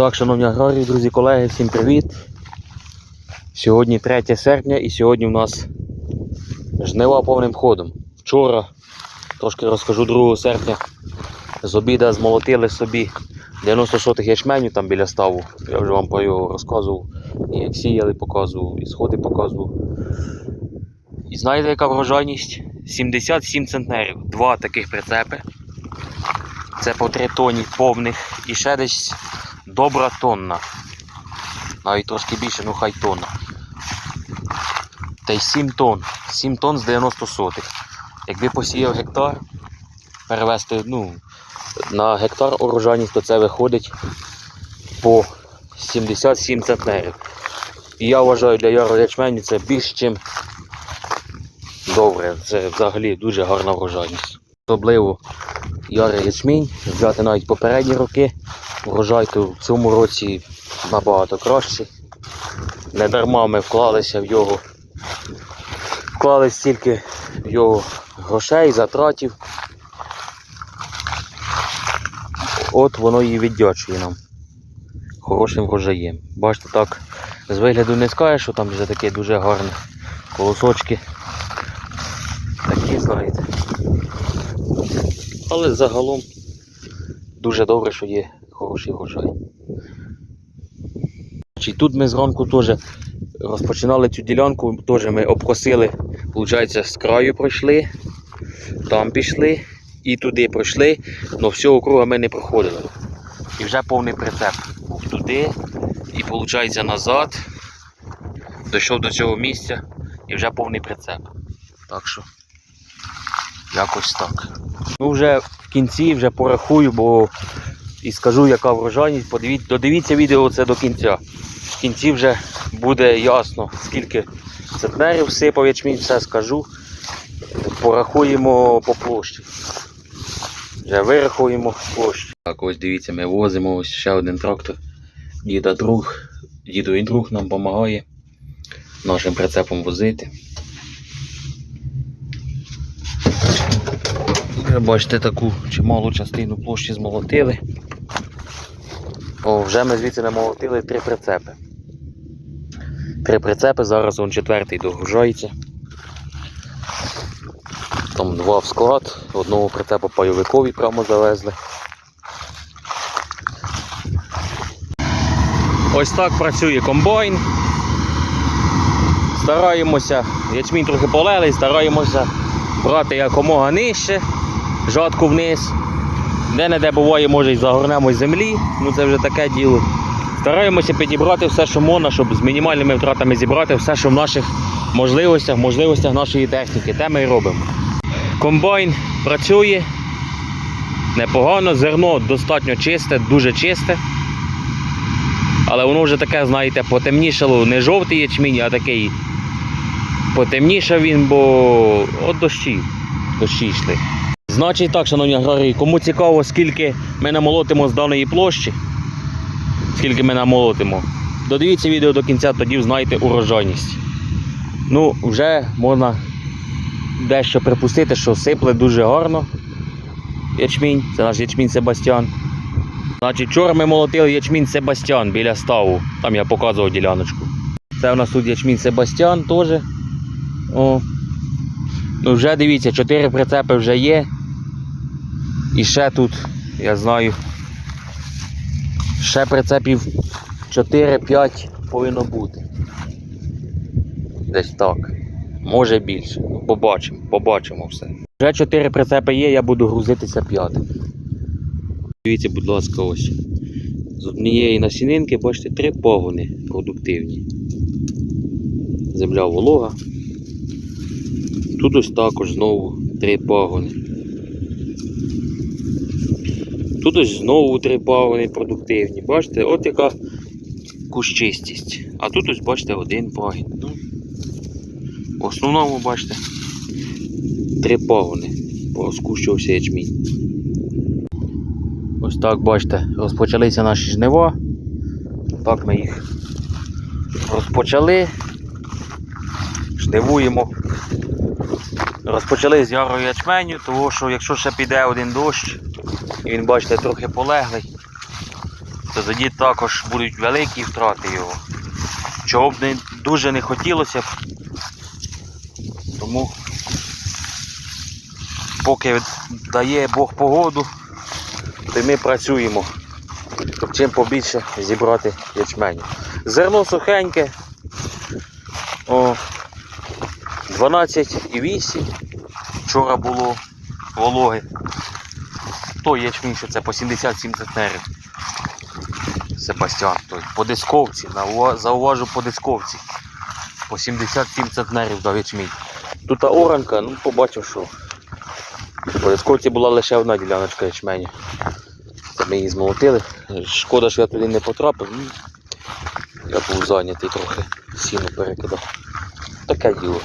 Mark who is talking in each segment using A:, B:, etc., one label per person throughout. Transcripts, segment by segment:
A: Так, шановні аграрії, друзі, колеги, всім привіт. Сьогодні 3 серпня і сьогодні в нас жнива повним ходом. Вчора, трошки розкажу 2 серпня, з обіда змолотили собі 90 сотих ячменю там біля ставу. Я вже вам про його розказував. І як сіяли, показував, і сходи показував. І знаєте, яка врожайність? 77 центнерів. Два таких прицепи. Це по 3 тоні повних і ще десь добра тонна. Навіть трошки більше, ну хай тонна. Та й 7 тонн. 7 тонн з 90 сотих. Якби посіяв гектар, перевести ну, на гектар урожайність, то це виходить по 77 центнерів. І я вважаю для яру ячменю це більш, ніж добре. Це взагалі дуже гарна врожайність. Особливо ярий ячмінь, взяти навіть попередні роки. Врожай то в цьому році набагато кращий. Не дарма ми вклалися в його. Вклали стільки в його грошей, затратів. От воно і віддячує нам хорошим врожаєм. Бачите, так, з вигляду не скажеш, що там вже таке дуже гарне колосочки. Такі, знаєте. Але загалом дуже добре, що є хороший врожай. Тут ми зранку теж розпочинали цю ділянку, теж ми обкосили, виходить, з краю пройшли, там пішли і туди пройшли, але всього круга ми не проходили. І вже повний прицеп був туди і виходить назад. Дійшов до цього місця і вже повний прицеп. Так що якось так. Ну вже в кінці вже порахую, бо і скажу, яка врожайність. Подивіться, додивіться відео це до кінця. В кінці вже буде ясно, скільки центнерів сипав ячмінь, все скажу. Порахуємо по площі. Вже вирахуємо площу. Так, ось дивіться, ми возимо ось ще один трактор. Діда друг, дідовий друг нам допомагає нашим прицепом возити. Бачите таку чималу частину площі змолотили. О, вже ми звідси намолотили три прицепи. Три прицепи, зараз он четвертий догружається. Там два в склад, одного прицепа пайовикові прямо завезли. Ось так працює комбайн. Стараємося, ячмінь трохи полелий, стараємося брати якомога нижче, жатку вниз. Де-не-де буває, може і загорнемо землі, ну це вже таке діло. Стараємося підібрати все, що можна, щоб з мінімальними втратами зібрати все, що в наших можливостях, можливостях нашої техніки. Те ми і робимо. Комбайн працює непогано, зерно достатньо чисте, дуже чисте. Але воно вже таке, знаєте, потемнішало, не жовтий ячмінь, а такий потемнішав він, бо от дощі, дощі йшли. Значить так, шановні аграрії, кому цікаво, скільки ми намолотимо з даної площі, скільки ми намолотимо, додивіться відео до кінця, тоді знаєте урожайність. Ну, вже можна дещо припустити, що сипле дуже гарно ячмінь, це наш ячмінь Себастьян. Значить, вчора ми молотили ячмінь Себастьян біля ставу. Там я показував діляночку. Це у нас тут ячмінь Себастьян теж. О. Ну вже дивіться, 4 прицепи вже є. І ще тут, я знаю, ще прицепів 4-5 повинно бути. Десь так. Може більше. Ну, побачимо, побачимо все. Вже 4 прицепи є, я буду грузитися п'ятим. Дивіться, будь ласка, ось. З однієї насінинки, бачите, три пагони продуктивні. Земля волога. Тут ось також знову три пагони. Тут ось знову три пагони продуктивні. Бачите, от яка кущистість. А тут ось бачите один пагін. Ну, в основному, бачите, три пагони. Поскущувався ячмінь. Ось так, бачите, розпочалися наші жнива. Так ми їх розпочали. Жнивуємо. Розпочали з ярої ячменю, тому що якщо ще піде один дощ, і він, бачите, трохи полеглий, то тоді також будуть великі втрати його. Чого б не дуже не хотілося б. Тому поки дає Бог погоду, то ми працюємо, щоб чим побільше зібрати ячменю. Зерно сухеньке. О, 12,8. Вчора було вологи. Той ячмінь, що це по 77 центнерів. Себастьян, той по дисковці, зауважу по дисковці. По 77 центнерів дав ячмінь. Тут оранка, ну побачив, що по дисковці була лише одна діляночка ячменю. Це ми її змолотили. Шкода, що я туди не потрапив. Ну, я був зайнятий трохи, сіно перекидав. Таке діло.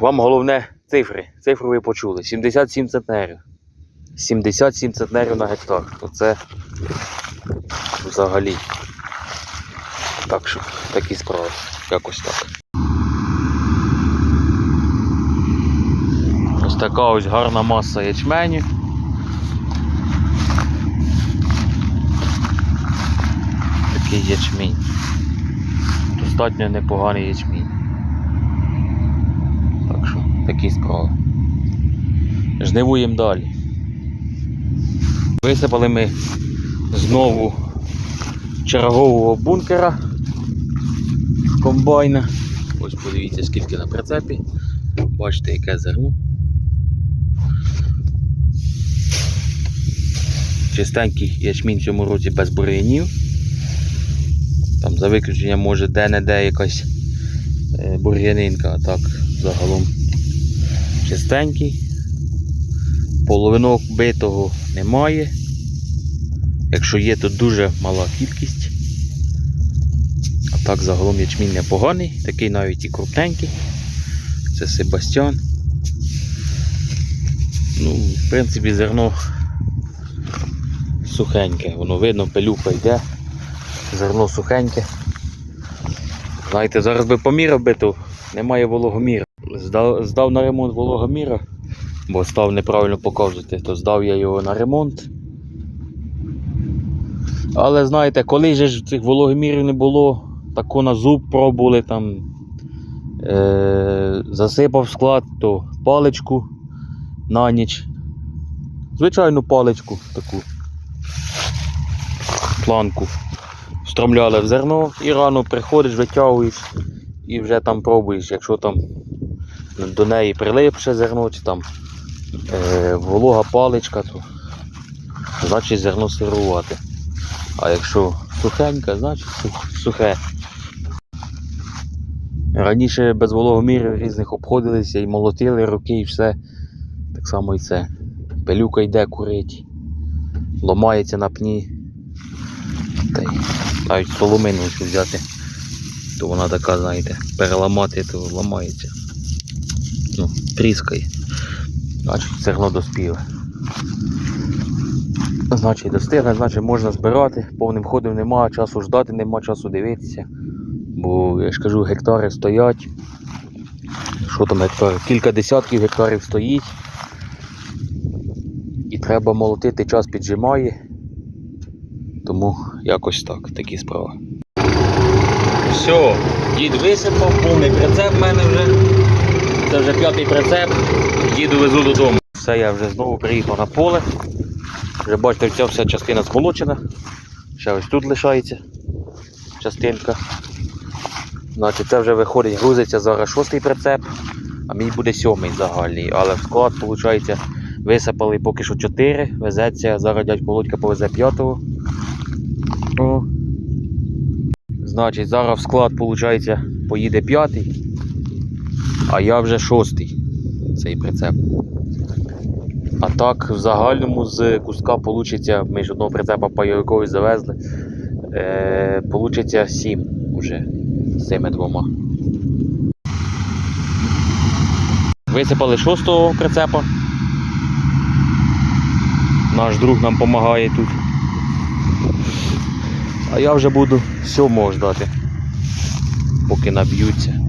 A: Вам головне цифри. Цифри ви почули. 77 центнерів. 77 центнерів на гектар. Оце взагалі. Так що, такі справи. Якось так. Ось така ось гарна маса ячменю. Такий ячмінь. Достатньо непоганий ячмінь. Такі справи. Жнивуємо далі. Висипали ми знову чергового бункера комбайна. Ось подивіться, скільки на прицепі. Бачите, яке зерно. Чистенький ячмінь в цьому році без бур'янів. Там за виключенням може де-не-де якась е, бур'янинка, а так загалом чистенький. Половинок битого немає. Якщо є, то дуже мала кількість. А так загалом ячмінь непоганий, такий навіть і крупненький. Це Себастьян. Ну, в принципі, зерно сухеньке, воно видно, пилюка йде, зерно сухеньке. Знаєте, зараз би поміряв би, то немає вологоміра. Здав, здав на ремонт вологоміра, бо став неправильно показувати, то здав я його на ремонт. Але знаєте, коли ж цих вологомірів не було, тако на зуб пробували там, е- засипав склад, то паличку на ніч. Звичайну паличку таку. Планку. Встромляли в зерно і рано приходиш, витягуєш і вже там пробуєш, якщо там до неї прилипше зерно чи там е, волога паличка, то значить зерно сирувати. А якщо сухеньке, значить сухе. Раніше без вологомірів різних обходилися і молотили руки і все. Так само і це. Пилюка йде курить, ломається на пні. Та й навіть соломину взяти, то вона така, знаєте, переламати, то ламається. Ну, тріскає. Значить, зерно доспіле. Значить, достигне, значить можна збирати, повним ходом нема, часу ждати, нема часу дивитися. Бо я ж кажу, гектари стоять. Що там гектари? Кілька десятків гектарів стоїть. І треба молотити, час піджимає. Тому якось так, такі справи. Все, дід висипав, повний прицеп в мене вже. Це вже п'ятий прицеп. Діду везу додому. Все, я вже знову приїхав на поле. Вже бачите, ця вся частина сколочена. Ще ось тут лишається частинка. Значить, це вже виходить, грузиться зараз шостий прицеп, а мій буде сьомий загальний. Але в склад, виходить, висипали поки що 4, везеться, зараз дядько Володька повезе п'ятого. Значить, зараз склад, виходить, поїде п'ятий, а я вже шостий цей прицеп. А так, в загальному з куска вийде, ми ж одного прицепа пайовикові завезли, е, вийде 7 уже з цими двома. Висипали шостого прицепа. Наш друг нам допомагає тут. А я вже буду сьомого ждати, поки наб'ються.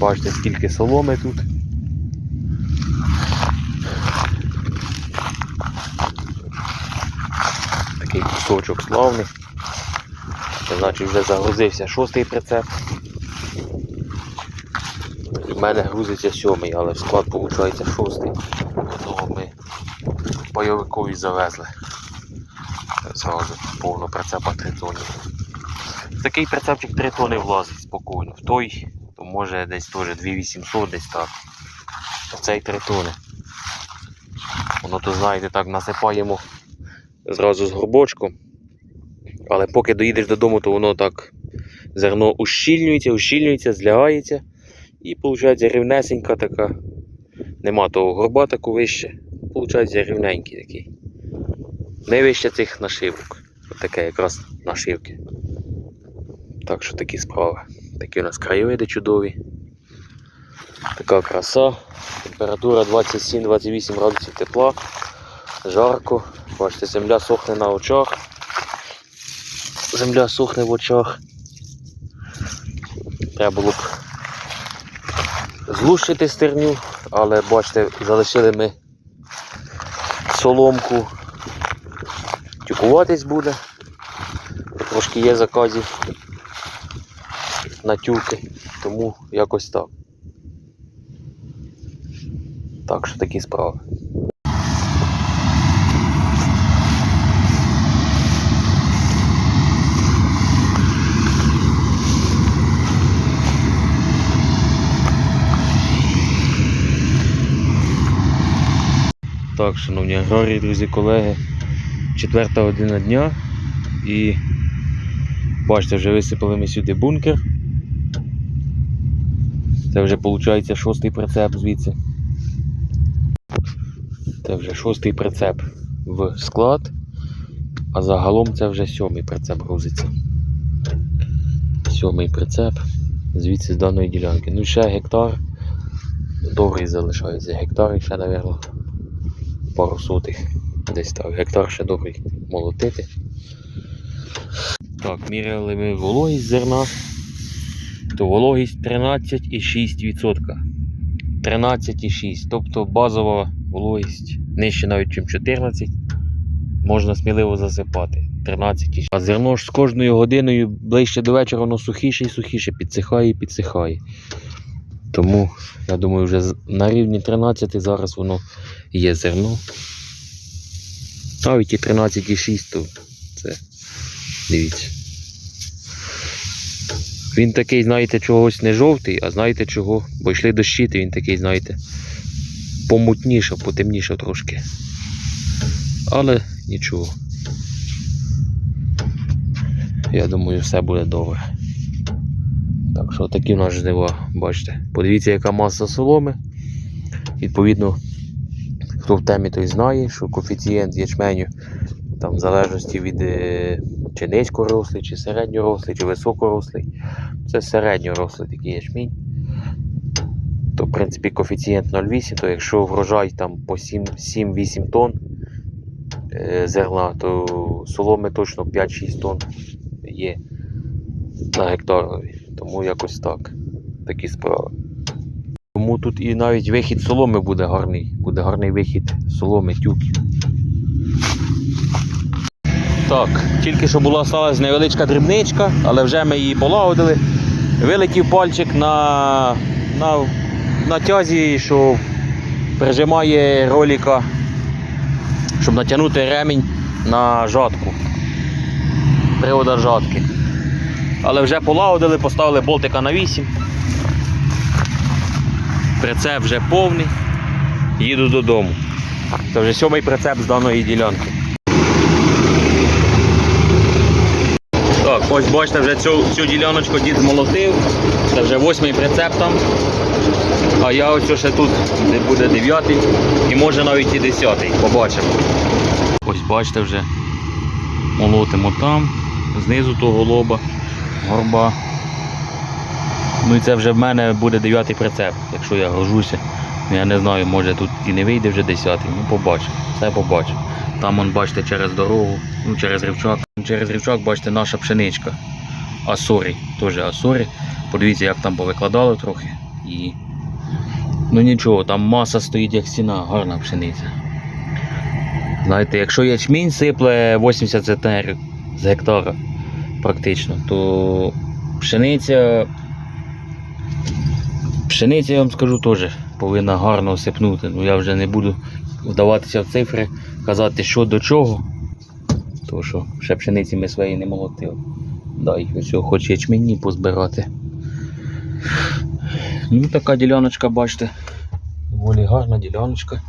A: Бачите, скільки соломи тут. Такий кусочок славний. Це значить вже загрузився шостий прицеп. В мене грузиться сьомий, але в склад виходить шостий. Одного ми бойовикові завезли. Зразу повно прицепа 3 тони. В такий прицепчик 3 тони влазить спокійно. В той, то може десь теж 2800 десь так. В цей 3 тони. Воно то знаєте, так насипаємо зразу з горбочком. Але поки доїдеш додому, то воно так зерно ущільнюється, ущільнюється, злягається. І виходить рівнесенька така. Нема того горба таку вище. Получається рівненький такий. Не вище цих нашивок. Таке якраз нашивки. Так що такі справи. Такі у нас краєвиди чудові. Така краса. Температура 27-28 градусів тепла. Жарко. Бачите, земля сохне на очах. Земля сохне в очах. Треба було б злущити стерню, але бачите, залишили ми соломку. Тюкуватись буде. Трошки є заказів на тюки, тому якось так. Так що такі справи. Так, шановні аграрії, друзі, колеги, четверта година дня і бачите, вже висипали ми сюди бункер. Це вже виходить шостий прицеп звідси. Це вже шостий прицеп в склад, а загалом це вже сьомий прицеп грузиться. Сьомий прицеп звідси з даної ділянки. Ну ще гектар. Добрий залишається. Гектар і ще, мабуть, пару сотих. Десь так. Гектар ще добрий молотити. Так, міряли ми вологість зерна. То вологість 13,6%. 13,6%. Тобто базова вологість нижче навіть, ніж 14. Можна сміливо засипати. 13,6. А зерно ж з кожною годиною ближче до вечора воно сухіше і сухіше, підсихає і підсихає. Тому, я думаю, вже на рівні 13 зараз воно є зерно. Навіть і 13,6, то це дивіться. Він такий, знаєте, чогось не жовтий, а знаєте чого? Бо йшли дощі, то він такий, знаєте, помутнішав, потемнішав трошки. Але нічого. Я думаю, все буде добре. Так що такі в нас жнива, бачите. Подивіться, яка маса соломи. Відповідно, хто в темі, той знає, що коефіцієнт ячменю там в залежності від е, чи низькорослий, чи середньорослий, чи високорослий. Це середньорослий такий ячмінь. То, в принципі, коефіцієнт 0,8, то якщо врожай там по 7 7-8 тонн е, зерна, то соломи точно 5-6 тонн є на гектарові. Тому якось так. Такі справи. Тому тут і навіть вихід соломи буде гарний. Буде гарний вихід соломи, тюків. Так, тільки що була сталася невеличка дрібничка, але вже ми її полагодили. Вилетів пальчик на, на, на тязі, що прижимає роліка, щоб натягнути ремінь на жатку. Привода жатки. Але вже полагодили, поставили болтика на 8. Прицеп вже повний. Їду додому. Це вже сьомий прицеп з даної ділянки. Так, ось бачите, вже цю, цю діляночку дід змолотив. Це вже восьмий прицеп там. А я ось ще тут буде дев'ятий і може навіть і десятий. Побачимо. Ось бачите вже. Молотимо там, знизу того лоба, горба. Ну і це вже в мене буде дев'ятий прицеп, якщо я гружуся. Ну, Я не знаю, може тут і не вийде вже десятий. Ну побачимо. Все побачимо. Там он, бачите, через дорогу, ну через рівчак. Через рівчак, бачите, наша пшеничка. Асорі, теж Асорі. Подивіться, як там повикладало трохи. І... Ну нічого, там маса стоїть як стіна, гарна пшениця. Знаєте, якщо ячмінь сипле 80 центнерів з гектара практично, то пшениця. Пшениця, я вам скажу, теж повинна гарно осипнути. Ну я вже не буду вдаватися в цифри, казати, що до чого. Тому що ще пшениці ми своєї не молотили. Дай ось хоч ячмінні позбирати. Ну, така діляночка, бачите. Доволі гарна діляночка.